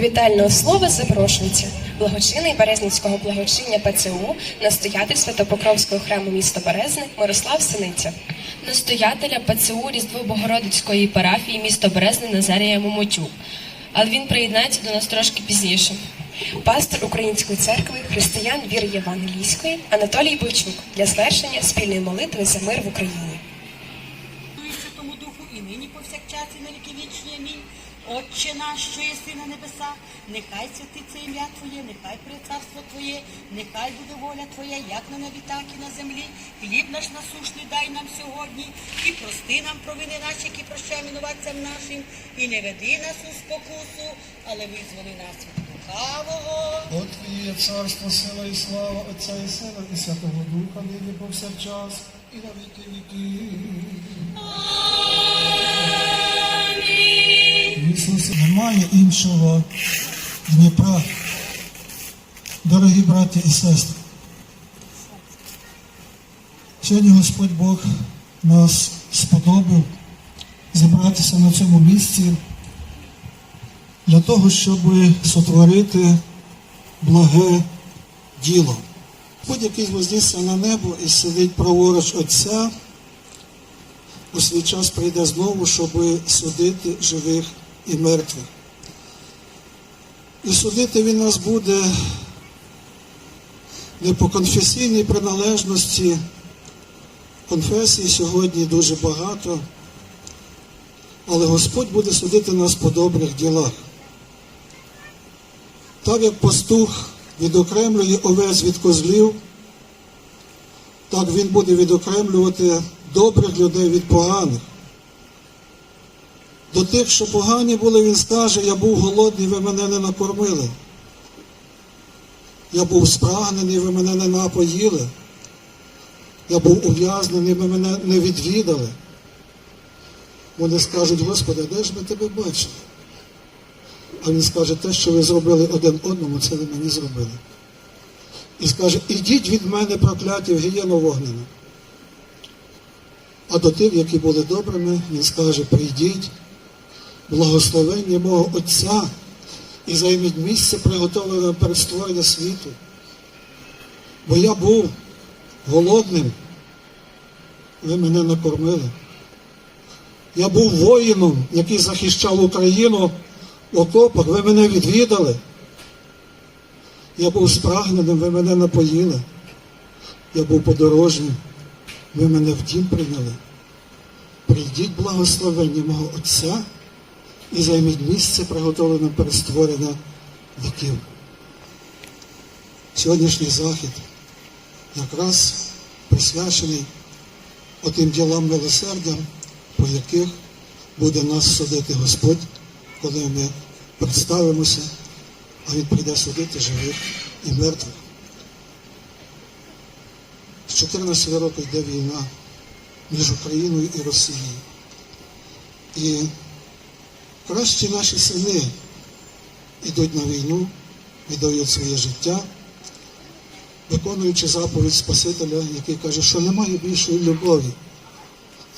Вітального слова запрошується благочинний Березницького благочиння ПЦУ, настоятель Святопокровського храму міста Березни Мирослав Синиця. настоятеля ПЦУ Різдво Богородицької парафії місто Березне Назарія Момотюк. Але він приєднається до нас трошки пізніше. Пастор Української церкви християн віри Євангелійської Анатолій Бойчук для звершення спільної молитви за мир в Україні. і Святому Духу, і нині повсякчас, і на віки вічні. Амінь. Отче наш, що єси на небесах, нехай святиться ім'я Твоє, нехай прийде царство Твоє, нехай буде воля Твоя, як на небі, так і на землі. Хліб наш насушний дай нам сьогодні, і прости нам провини наші, які прощаємо винуватцям нашим, і не веди нас у спокусу, але визволи нас від лукавого. От Твоє царство, сила і слава Отця і Сина і Святого Духа, нині повсякчас і на віки віків. Немає Дніпра. Дорогі браті і сестри. Сьогодні Господь Бог нас сподобав зібратися на цьому місці для того, щоб сотворити благе діло. Будь-який вознісся на небо і сидить праворуч Отця, у свій час прийде знову, щоб судити живих і мертвих. І судити він нас буде не по конфесійній приналежності. Конфесій сьогодні дуже багато, але Господь буде судити нас по добрих ділах. Так як пастух відокремлює овець від козлів, так він буде відокремлювати добрих людей від поганих. До тих, що погані були, він скаже, я був голодний, ви мене не накормили. Я був спрагнений, ви мене не напоїли. Я був ув'язнений, ви мене не відвідали. Вони скажуть, Господи, де ж ми тебе бачили? А він скаже, те, що ви зробили один одному, це ви мені зробили. І скаже, ідіть від мене прокляті в гієну вогнену. А до тих, які були добрими, він скаже, прийдіть, благословення мого Отця і займіть місце, приготовлене перед створення світу. Бо я був голодним, ви мене накормили. Я був воїном, який захищав Україну в окопах, ви мене відвідали. Я був спрагненим, ви мене напоїли. Я був подорожнім, ви мене в дім прийняли. Прийдіть благословення мого Отця і займіть місце, приготовлене перед створення віків. Сьогоднішній захід якраз присвячений отим ділам милосердя, по яких буде нас судити Господь, коли ми представимося, а Він прийде судити живих і мертвих. З 14 року йде війна між Україною і Росією. І кращі наші сини йдуть на війну, віддають своє життя, виконуючи заповідь Спасителя, який каже, що немає більшої любові,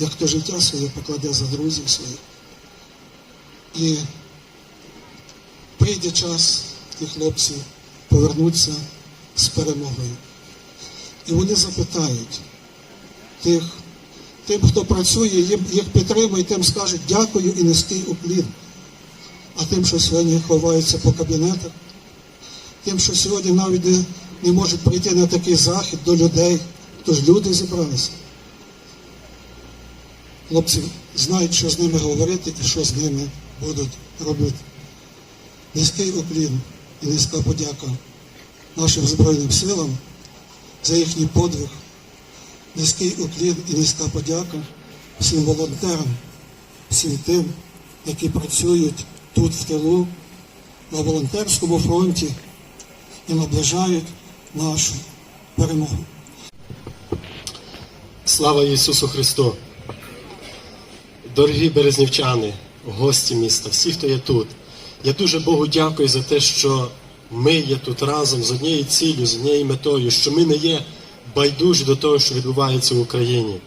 як хто життя своє покладе за друзів своїх. І прийде час, ті хлопці повернуться з перемогою. І вони запитають тих, тим, хто працює, їх підтримує, тим скажуть дякую і низький уклін. А тим, що сьогодні ховаються по кабінетах, тим, що сьогодні навіть не, не можуть прийти на такий захід до людей, тож люди зібралися. Хлопці знають, що з ними говорити і що з ними будуть робити. Низький уклін і низька подяка нашим Збройним силам за їхній подвиг. Низький уклін і низька подяка всім волонтерам, всім тим, які працюють тут в тилу, на волонтерському фронті і наближають нашу перемогу. Слава Ісусу Христу! Дорогі березнівчани, гості міста, всі, хто є тут. Я дуже Богу дякую за те, що ми є тут разом з однією ціллю, з однією метою, що ми не є байдужі до того, що відбувається в Україні.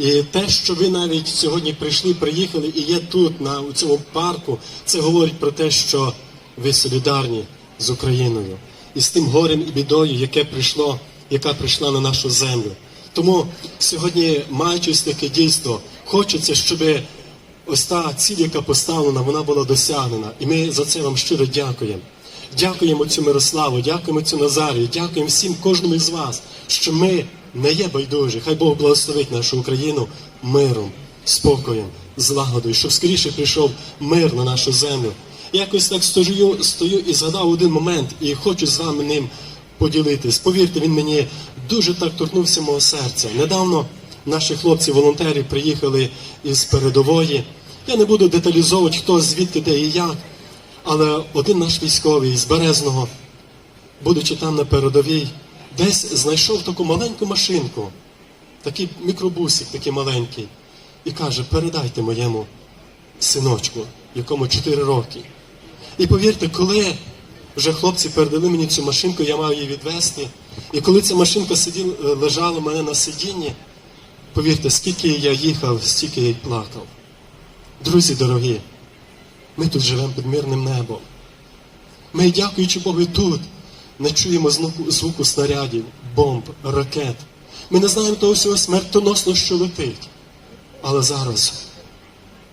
І те, що ви навіть сьогодні прийшли, приїхали і є тут, на у цьому парку, це говорить про те, що ви солідарні з Україною і з тим горем і бідою, яке прийшло, яка прийшла на нашу землю. Тому сьогодні, маючи таке дійство, хочеться, щоб ось та ціль, яка поставлена, вона була досягнена. І ми за це вам щиро дякуємо. Дякуємо цю Мирославу, дякуємо цю Назарію, дякуємо всім кожному із вас, що ми не є байдужі. Хай Бог благословить нашу Україну миром, спокоєм, злагодою, щоб скоріше прийшов мир на нашу землю. Якось так стою, стою і згадав один момент, і хочу з вами ним поділитись. Повірте, він мені дуже так торкнувся мого серця. Недавно наші хлопці-волонтери приїхали із передової. Я не буду деталізовувати, хто звідки, де і як. Але один наш військовий з Березного, будучи там на передовій, десь знайшов таку маленьку машинку, такий мікробусик, такий маленький, і каже: передайте моєму синочку, якому 4 роки. І повірте, коли вже хлопці передали мені цю машинку, я мав її відвезти. І коли ця машинка сиділа, лежала у мене на сидінні, повірте, скільки я їхав, стільки я й плакав. Друзі дорогі, ми тут живемо під мирним небом. Ми, дякуючи Богу, тут не чуємо звуку, снарядів, бомб, ракет. Ми не знаємо того всього смертоносного, що летить. Але зараз,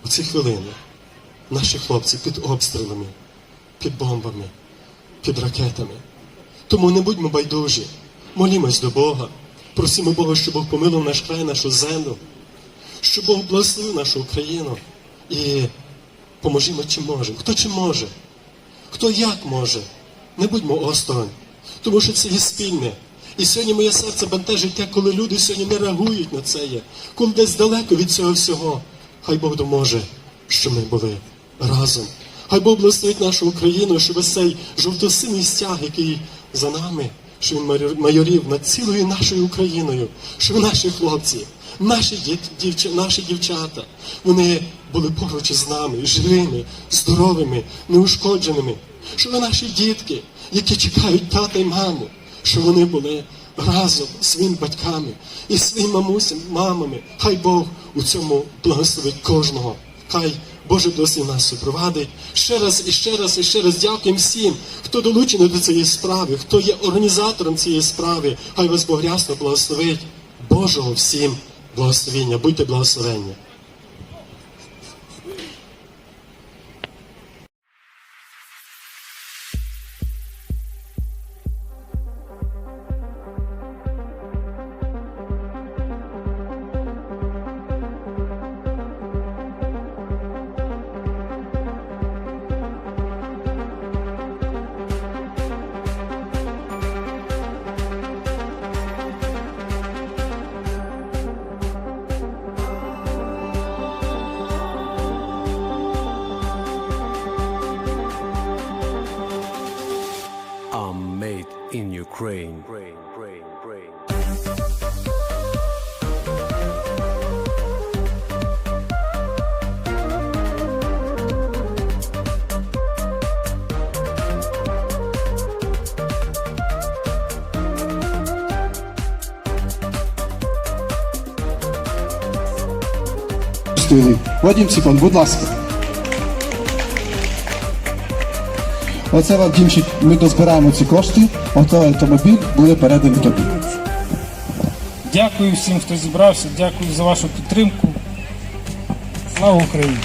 у ці хвилини, наші хлопці під обстрілами, під бомбами, під ракетами. Тому не будьмо байдужі, молімось до Бога, просимо Бога, щоб Бог помилував наш край, нашу землю, щоб Бог благословив нашу Україну і поможімо чим можемо. Хто чим може, хто як може. Не будьмо осторонь, тому що це є спільне. І сьогодні моє серце бентежить те, коли люди сьогодні не реагують на це є, коли десь далеко від цього всього. Хай Бог допоможе, що ми були разом. Хай Бог благословить нашу Україну, щоб цей жовтосиний стяг, який за нами, що він майорів над цілою нашою Україною, щоб наші хлопці, наші діт, дівча, наші дівчата, вони були поруч із нами, живими, здоровими, неушкодженими, щоб наші дітки, які чекають тата і маму, щоб вони були разом з своїми батьками і своїми мамусями, мамами. Хай Бог у цьому благословить кожного. Хай Боже досі нас супровадить. Ще раз і ще раз і ще раз дякуємо всім, хто долучений до цієї справи, хто є організатором цієї справи. Хай вас Бог рясно благословить. Божого всім благословення. Будьте благословенні. Студії. Вадим Ціпан, будь ласка. Оце вам Дімчик, ми дозбираємо ці кошти, ото автомобіль буде переданий тобі. Дякую всім, хто зібрався. Дякую за вашу підтримку. Слава Україні!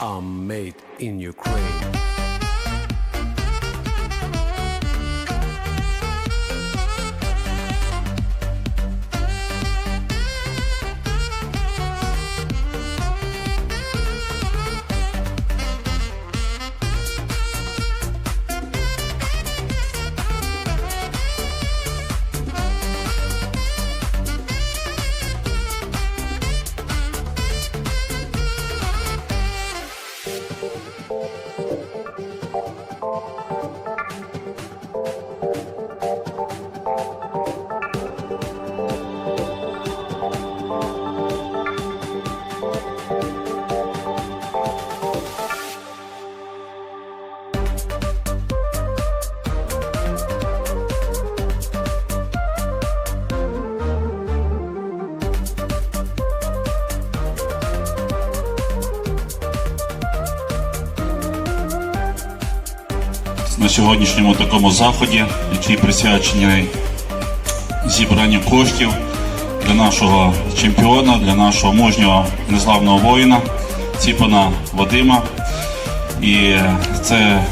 Are made in Ukraine. На сьогоднішньому такому заході, який присвячений зібранню коштів для нашого чемпіона, для нашого мужнього незламного воїна Ціпана Вадима. І це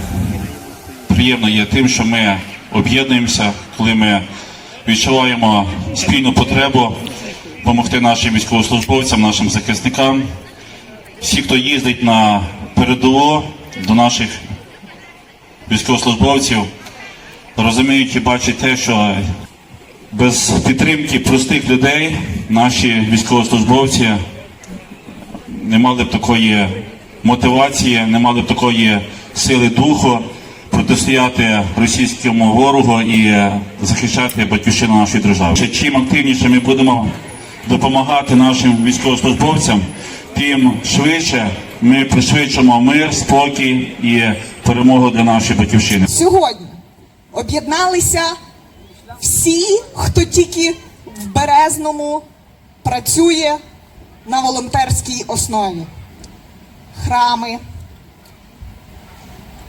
приємно є тим, що ми об'єднуємося, коли ми відчуваємо спільну потребу допомогти нашим військовослужбовцям, нашим захисникам. Всі, хто їздить на передову до наших військовослужбовців, розуміють і бачать те, що без підтримки простих людей наші військовослужбовці не мали б такої мотивації, не мали б такої сили духу протистояти російському ворогу і захищати батьківщину нашої держави. Чим активніше ми будемо допомагати нашим військовослужбовцям, тим швидше ми пришвидшимо мир, спокій і перемогу для нашої батьківщини. Сьогодні об'єдналися всі, хто тільки в Березному працює на волонтерській основі. Храми,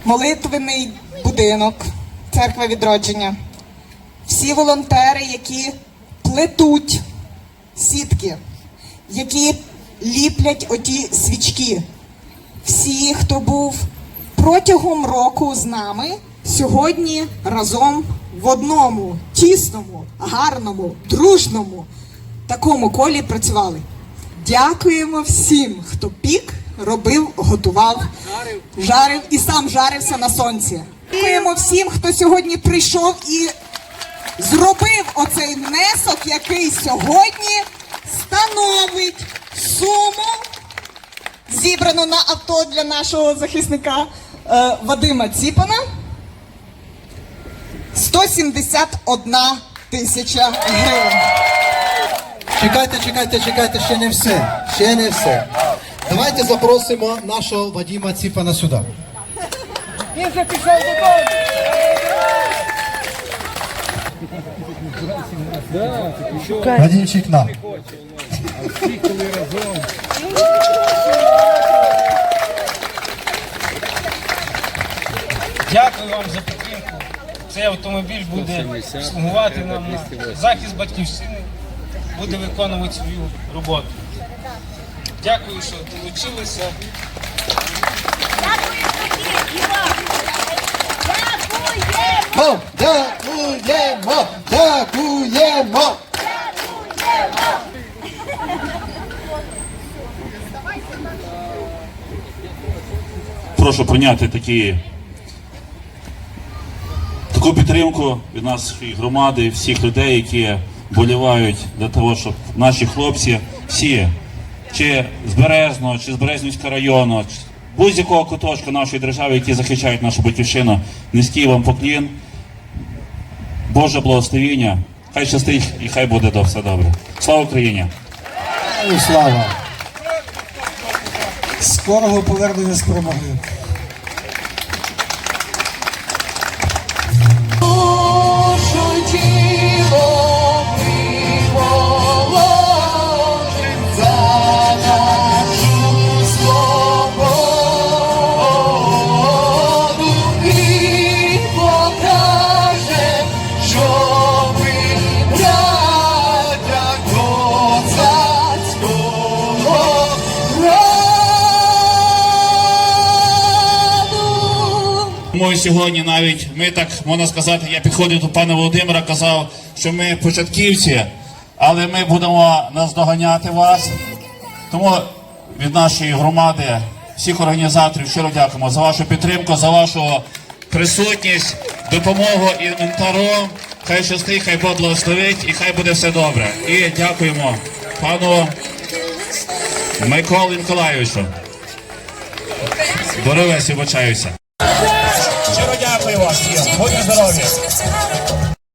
молитвений будинок, церква відродження. Всі волонтери, які плетуть сітки, які ліплять оті свічки. Всі, хто був протягом року з нами, сьогодні разом в одному тісному, гарному, дружному такому колі працювали. Дякуємо всім, хто пік робив, готував, жарив і сам жарився на сонці. Дякуємо всім, хто сьогодні прийшов і зробив оцей внесок, який сьогодні становить суму зібрано на авто для нашого захисника Вадима Ціпана 171 тисяча гривень. Чекайте, чекайте, чекайте, ще не все. Ще не все. Давайте запросимо нашого Вадима Ціпана сюди. Вадимчик на. Дякую вам за підтримку. Цей автомобіль буде слугувати нам на захист батьківщини, буде виконувати свою роботу. Дякую, що долучилися. О, дякуємо! Дякуємо! прошу прийняти такі, таку підтримку від нашої громади, всіх людей, які болівають для того, щоб наші хлопці всі, чи з Березного, чи з Березнівського району, будь-якого куточка нашої держави, які захищають нашу батьківщину, низький вам поклін, Боже благословіння, хай щастить і хай буде до все добре. Слава Україні! Слава! Скорого повернення з перемоги. Сьогодні навіть ми так можна сказати, я підходив до пана Володимира, казав, що ми початківці, але ми будемо наздоганяти вас. Тому від нашої громади, всіх організаторів щиро дякуємо за вашу підтримку, за вашу присутність, допомогу інвентаром. Хай щастить, хай Бог благословить і хай буде все добре. І дякуємо пану Миколі Миколайовичу. Боровець, вибачаюся. Щиро є. Будьте здорові.